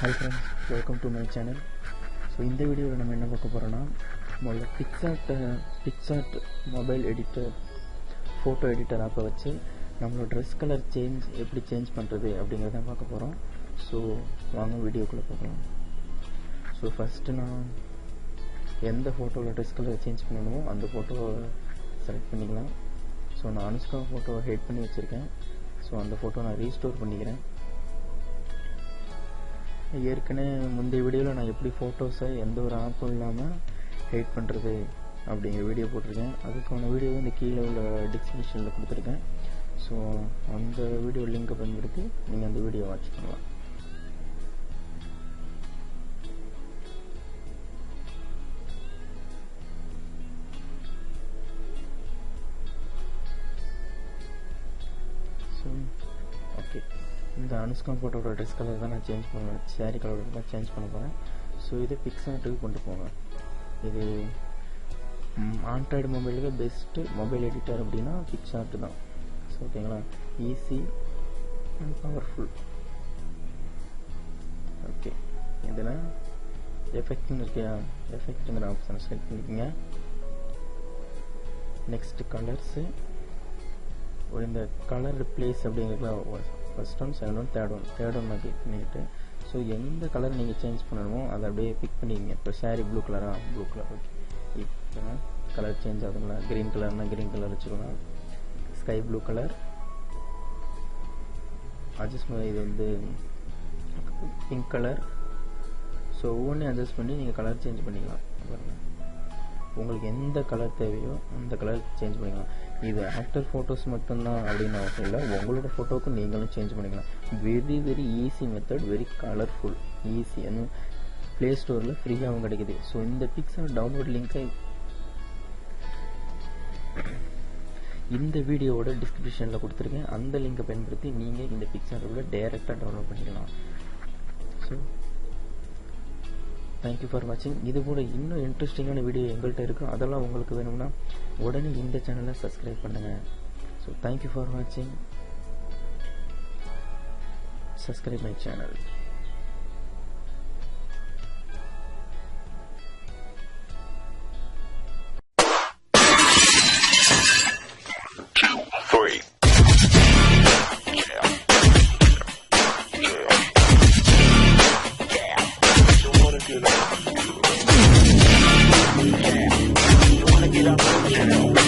Hi friends welcome to my channel so இந்த வீடியோவில் நம்ம என்ன பார்க்க போகிறோன்னா முதல்ல PicsArt PicsArt mobile editor photo editor ஆப்பை வச்சு நம்மளோட ட்ரெஸ் கலர் சேஞ்ச் எப்படி சேஞ்ச் பண்ணுறது அப்படிங்கிறத பார்க்க போகிறோம் ஸோ வாங்க வீடியோக்குள்ளே பார்க்கலாம் ஸோ ஃபஸ்ட்டு நான் எந்த ஃபோட்டோவில் ட்ரெஸ் கலர் சேஞ்ச் பண்ணணுமோ அந்த ஃபோட்டோவை செலக்ட் பண்ணிக்கலாம். ஸோ நான் அனுஷ்கா ஃபோட்டோவை ஹெட் பண்ணி வச்சுருக்கேன். ஸோ அந்த ஃபோட்டோ நான் ரீஸ்டோர் பண்ணிக்கிறேன். ஏற்கனவே முந்தைய வீடியோவில் நான் எப்படி ஃபோட்டோஸை எந்த ஒரு ஆப்பும் இல்லாமல் ஹெட் பண்ணுறது அப்படிங்கிற வீடியோ போட்டிருக்கேன். அதுக்கான வீடியோ இந்த கீழே உள்ள டிஸ்கிரிப்ஷனில் கொடுத்துருக்கேன். ஸோ அந்த வீடியோ லிங்கை பயன்படுத்தி நீங்கள் அந்த வீடியோ வாட்ச் பண்ணலாம். இந்த அனுஷ்கா ஃபோட்டோட ட்ரெஸ் கலர் தான் நான் சேஞ்ச் பண்ணுவேன் சேரீ கலர் தான் சேஞ்ச் பண்ண போகிறேன் ஸோ இதை பிக்ஸாட்டுக்கு கொண்டு போங்க. இது ஆண்ட்ராய்டு மொபைலுக்கு பெஸ்ட்டு மொபைல் எடிட்டர் அப்படின்னா பிக்ஸாட்டு தான். ஸோ ஓகேங்களா ஈஸி அண்ட் பவர்ஃபுல் ஓகே இதில் எஃபெக்ட்னு இருக்கியா எஃபெக்ட்டுங்கிற ஆப்ஷனை செலக்ட் பண்ணிக்கோங்க. நெக்ஸ்ட் கலர்ஸு ஒரு இந்த கலர் ப்ளேஸ் அப்படிங்கிறதுலாம் first one second one third one third one நான் கிளிக் பண்ணிக்கிட்டு ஸோ எந்த கலர் நீங்கள் சேஞ்ச் பண்ணணுமோ அதை அப்படியே பிக் பண்ணிக்கங்க இப்போ சாரி ப்ளூ கலரா ப்ளூ கலர் ஓகே இப்போ கலர் சேஞ்ச் ஆகுதுங்களா? க்ரீன் கலர்னா க்ரீன் கலர் வச்சுக்கலாம் ஸ்கை ப்ளூ கலர் அட்ஜஸ்ட் இது வந்து பிங்க் கலர் ஸோ ஒவ்வொன்றையும் அட்ஜஸ்ட் பண்ணி நீங்கள் கலர் சேஞ்ச் பண்ணிக்கலாம். உங்களுக்கு எந்த கலர் தேவையோ அந்த கலர் சேஞ்ச் பண்ணிக்கலாம். இது ஆக்டர் ஃபோட்டோஸ் மட்டும்தான் அப்படின்னு அவசியம் இல்லை உங்களோட ஃபோட்டோவுக்கு நீங்களும் சேஞ்ச் பண்ணிக்கலாம். Very very easy method very colourful easy play ஸ்டோரில் ஃப்ரீயாகவும் கிடைக்குது. ஸோ இந்த பிக்சர் டவுன்லோட் லிங்க்கை இந்த வீடியோவோட டிஸ்கிரிப்ஷனில் கொடுத்துருக்கேன். அந்த லிங்கை பயன்படுத்தி நீங்கள் இந்த பிக்சரோட டைரெக்டாக டவுன்லோட் பண்ணிக்கலாம். ஸோ தேங்க்யூ ஃபார் வாட்சிங் இது போல் இன்னும் இன்ட்ரெஸ்டிங்கான வீடியோ எங்கள்கிட்ட இருக்கும் அதெல்லாம் உங்களுக்கு வேணும்னா உடனே இந்த சேனலை சப்ஸ்கிரைப் பண்ணுங்கள் ஸோ தேங்க்யூ ஃபார் வாட்சிங் சப்ஸ்கிரைப் மை சேனல் vida.